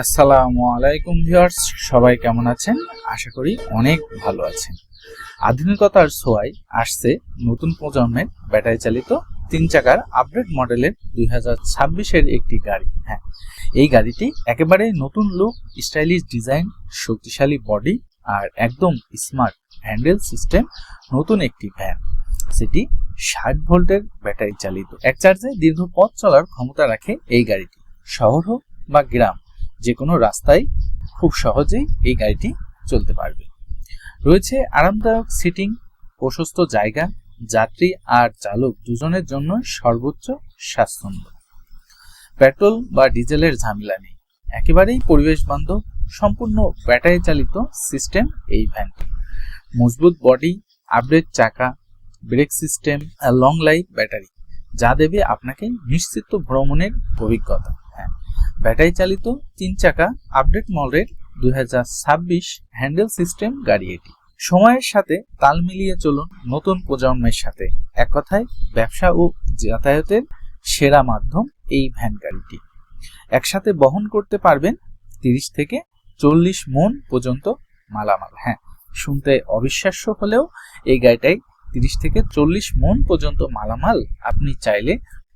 আসসালামু আলাইকুম ভিউয়ার্স, সবাই কেমন আছেন? আশা করি অনেক ভালো আছেন। আধুনিকতার ছোঁয়ায় আসছে নতুন প্রজন্মের ব্যাটারি চালিত তিন চাকার আপডেট মডেলের দুই হাজার ছাব্বিশের একটি গাড়ি। হ্যাঁ এই গাড়িটি একেবারে নতুন লুক স্টাইলিশ ডিজাইন শক্তিশালী বডি আর একদম স্মার্ট হ্যান্ডেল সিস্টেম নতুন একটি ভ্যান সেটি ষাট ভোল্টের ব্যাটারি চালিত এক চার্জে দীর্ঘ পথ চলার ক্ষমতা রাখে এই গাড়িটি। শহর হোক বা গ্রাম যে কোনো রাস্তায় খুব সহজেই এই গাড়িটি চলতে পারবে। রয়েছে আরামদায়ক সিটিং প্রশস্ত জায়গা, যাত্রী আর চালক দুজনের জন্য সর্বোচ্চ স্বাচ্ছন্দ্য পেট্রোল বা ডিজেলের ঝামেলা নেই। একেবারেই পরিবেশ বান্ধব, সম্পূর্ণ ব্যাটারি চালিত সিস্টেম এই ভ্যানটি। মজবুত বডি আপডেট চাকা brake system long life battery যা দেবে আপনাকে নিশ্চিত ভ্রমণের অভিজ্ঞতা। ব্যাটারি চালিত তিন চাকা আপডেট মডেল দু হাজার ছাব্বিশ হ্যান্ডেল সিস্টেম গাড়ি এটি। সময়ের সাথে তাল মিলিয়ে চলুন নতুন প্রজন্মের সাথে। এক কথায়, ব্যবসা ও যাতায়াতের সেরা মাধ্যম এই ভ্যান গাড়িটি। একসাথে বহন করতে পারবেন তিরিশ থেকে চল্লিশ মন পর্যন্ত মালামাল। হ্যাঁ শুনতে অবিশ্বাস্য হলেও এই গাড়িটাই তিরিশ থেকে চল্লিশ মন পর্যন্ত মালামাল আপনি চাইলে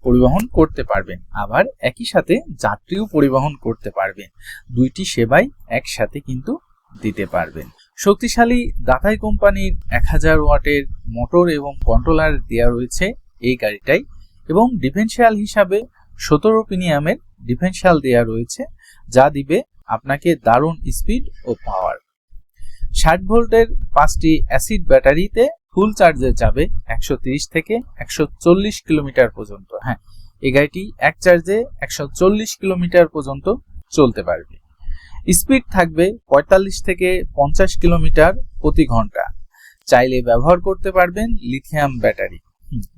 পরিবহন করতে পারবেন। আবার একই সাথে যাত্রীও পরিবহন করতে পারবেন। দুইটি সেবাই একসাথে কিন্তু দিতে পারবেন। শক্তিশালী দাতাই কোম্পানির এক হাজার ওয়াটের মোটর এবং কন্ট্রোলার দেওয়া রয়েছে এই গাড়িটাই এবং ডিফেন্সিয়াল হিসাবে সতেরো পিনিয়ামের ডিফেন্সিয়াল দেওয়া রয়েছে, যা দিবে আপনাকে দারুণ স্পিড ও পাওয়ার। ষাট ভোল্টের পাঁচটি অ্যাসিড ব্যাটারিতে ফুল চার্জে যাবে একশো ত্রিশ থেকে একশো চল্লিশ কিলোমিটার পর্যন্ত। হ্যাঁ এই গাড়িটি এক চার্জে একশো চল্লিশ কিলোমিটার পর্যন্ত চলতে পারবে। স্পিড থাকবে পঁয়তাল্লিশ থেকে পঞ্চাশ কিলোমিটার প্রতি ঘণ্টা। চাইলে ব্যবহার করতে পারবেন লিথিয়াম ব্যাটারি।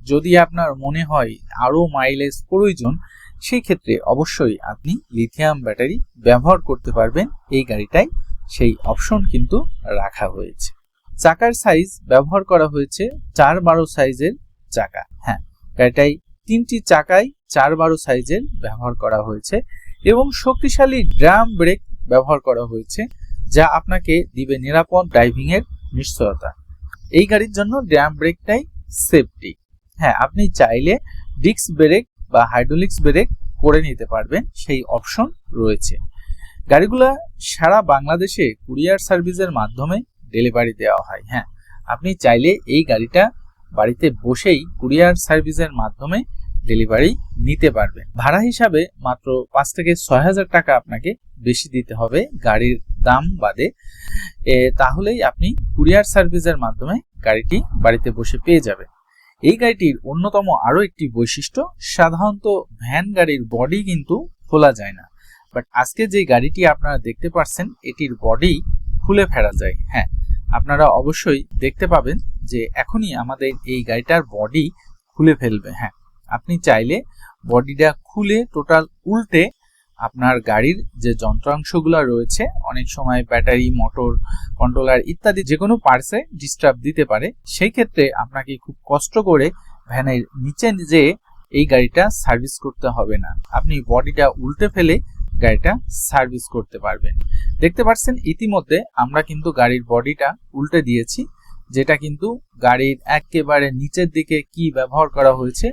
যদি আপনার মনে হয় আরও মাইলেজ প্রয়োজন সেই ক্ষেত্রে অবশ্যই আপনি লিথিয়াম ব্যাটারি ব্যবহার করতে পারবেন। এই গাড়িটাই সেই অপশন কিন্তু রাখা হয়েছে। চাকার সাইজ ব্যবহার করা হয়েছে চার বারো সাইজের চাকা। হ্যাঁ গাড়িটাই তিনটি চাকায় চার বারো সাইজের ব্যবহার করা হয়েছে এবং শক্তিশালী ড্রাম ব্রেক ব্যবহার করা হয়েছে যা আপনাকে দিবে নিরাপদ ড্রাইভিং এর নিশ্চয়তা। এই গাড়ির জন্য ড্রাম ব্রেকটাই সেফটি। হ্যাঁ আপনি চাইলে ডিস্ক ব্রেক বা হাইড্রোলিক্স ব্রেক করে নিতে পারবেন, সেই অপশন রয়েছে। গাড়িগুলা সারা বাংলাদেশে কুরিয়ার সার্ভিসের মাধ্যমে ডেলিভারি দেওয়া হয় হ্যাঁ। আপনি চাইলে এই গাড়িটা বাড়িতে বসেই কুরিয়ার সার্ভিসের মাধ্যমে ডেলিভারি নিতে পারবেন। ভাড়া হিসাবে মাত্র পাঁচ থেকে ছয় হাজার টাকা আপনাকে বেশি দিতে হবে গাড়ির দাম বাদে। তাহলেই আপনি কুরিয়ার সার্ভিসের মাধ্যমে গাড়িটি বাড়িতে বসে পেয়ে যাবেন। এই গাড়িটির অন্যতম আরও একটি বৈশিষ্ট্য, সাধারণত ভ্যান গাড়ির বডি কিন্তু খোলা যায় না। বাট আজকে যে গাড়িটি আপনারা দেখতে পাচ্ছেন এটির বডি খুলে ফেরা যায়। হ্যাঁ আপনারা অবশ্যই দেখতে পাবেন যে এখনই আমাদের এই গাড়িটার বডি খুলে ফেলবে। হ্যাঁ আপনি চাইলে বডিটা খুলে টোটাল উল্টে আপনার গাড়ির যে যন্ত্রাংশগুলো রয়েছে, অনেক সময় ব্যাটারি মোটর কন্ট্রোলার ইত্যাদি যে কোনো পার্সে ডিস্টার্ব দিতে পারে, সেই ক্ষেত্রে আপনাকে খুব কষ্ট করে ভ্যানের নিচে যে এই গাড়িটা সার্ভিস করতে হবে না। আপনি বডিটা উল্টে ফেলে গাড়িটা সার্ভিস করতে পারবেন দেখতে পাচ্ছেন, ইতিমধ্যে আমরা কিন্তু গাড়ির বডিটা উল্টে দিয়েছি, যেটা কিন্তু গাড়ির একেবারে নিচের দিকে কি ব্যবহার করা হয়েছে,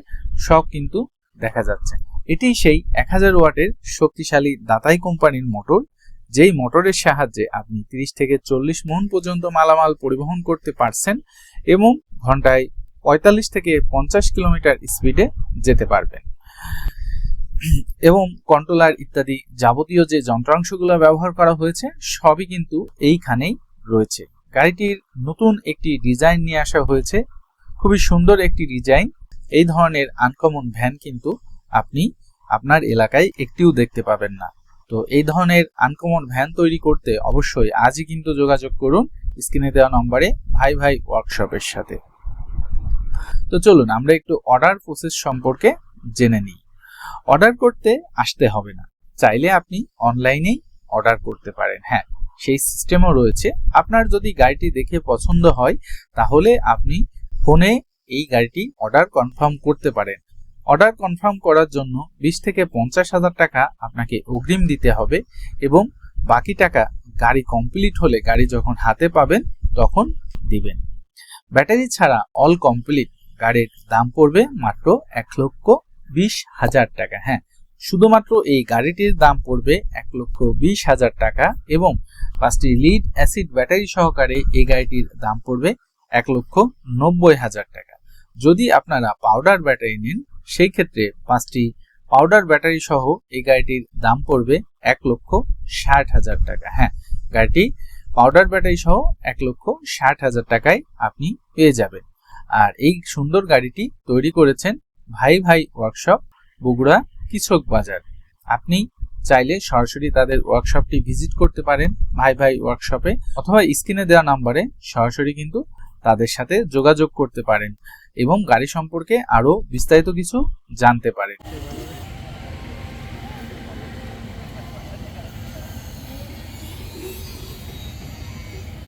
সব কিন্তু দেখা যাচ্ছে। এটি সেই এক হাজার ওয়াটের শক্তিশালী দাতাই কোম্পানির মোটর, যেই মোটরের সাহায্যে আপনি 30 থেকে চল্লিশ মন পর্যন্ত মালামাল পরিবহন করতে পারছেন এবং ঘন্টায় পঁয়তাল্লিশ থেকে পঞ্চাশ কিলোমিটার স্পিডে যেতে পারবেন। এবং কন্ট্রোলার ইত্যাদি যাবতীয় যে যন্ত্রাংশগুলো ব্যবহার করা হয়েছে, সবই কিন্তু এইখানেই রয়েছে। গাড়িটির নতুন একটি ডিজাইন নিয়ে আসা হয়েছে। খুবই সুন্দর একটি ডিজাইন। এই ধরনের আনকমন ভ্যান কিন্তু আপনি আপনার এলাকায় একটিও দেখতে পাবেন না। তো এই ধরনের আনকমন ভ্যান তৈরি করতে অবশ্যই আজই কিন্তু যোগাযোগ করুন স্ক্রিনে দেওয়া নম্বরে ভাই ভাই ওয়ার্কশপের সাথে। তো চলুন, আমরা একটু অর্ডার প্রসেস সম্পর্কে জেনে নিই। অর্ডার করতে আসতে হবে না। চাইলে আপনি অনলাইনেই অর্ডার করতে পারেন। হ্যাঁ সেই সিস্টেমও রয়েছে। আপনার যদি গাড়িটি দেখে পছন্দ হয়, তাহলে আপনি ফোনে এই গাড়িটি অর্ডার কনফার্ম করতে পারেন। অর্ডার কনফার্ম করার জন্য বিশ থেকে পঞ্চাশ হাজার টাকা আপনাকে অগ্রিম দিতে হবে এবং বাকি টাকা গাড়ি কমপ্লিট হলে গাড়ি যখন হাতে পাবেন, তখন দিবেন। ব্যাটারি ছাড়া অল কমপ্লিট। গাড়ির দাম পড়বে মাত্র এক লক্ষ বিশ হাজার টাকা হ্যাঁ। শুধুমাত্র এই গাড়িটির দাম পড়বে এক লক্ষ বিশ হাজার টাকা এবং পাঁচটি লিড অ্যাসিড ব্যাটারি সহকারে এই গাড়িটির দাম পড়বে এক লক্ষ নব্বই হাজার টাকা। যদি আপনারা পাউডার ব্যাটারি নেন, সেই ক্ষেত্রে পাঁচটি পাউডার ব্যাটারি সহ এই গাড়িটির দাম পড়বে এক লক্ষ ষাট হাজার টাকা হ্যাঁ। গাড়িটি পাউডার ব্যাটারি সহ এক লক্ষ ষাট হাজার টাকায় আপনি পেয়ে যাবেন। আর এই সুন্দর গাড়িটি তৈরি করেছেন ভাই ভাই ওয়ার্কশপ বগুড়া কিচক বাজার। আপনি চাইলে সরাসরি তাদের ওয়ার্কশপটি ভিজিট করতে পারেন ভাই ভাই ওয়ার্কশপে অথবা স্ক্রিনে দেওয়া নাম্বারে সরাসরি কিন্তু তাদের সাথে যোগাযোগ করতে পারেন এবং গাড়ি সম্পর্কে আরও বিস্তারিত কিছু জানতে পারেন।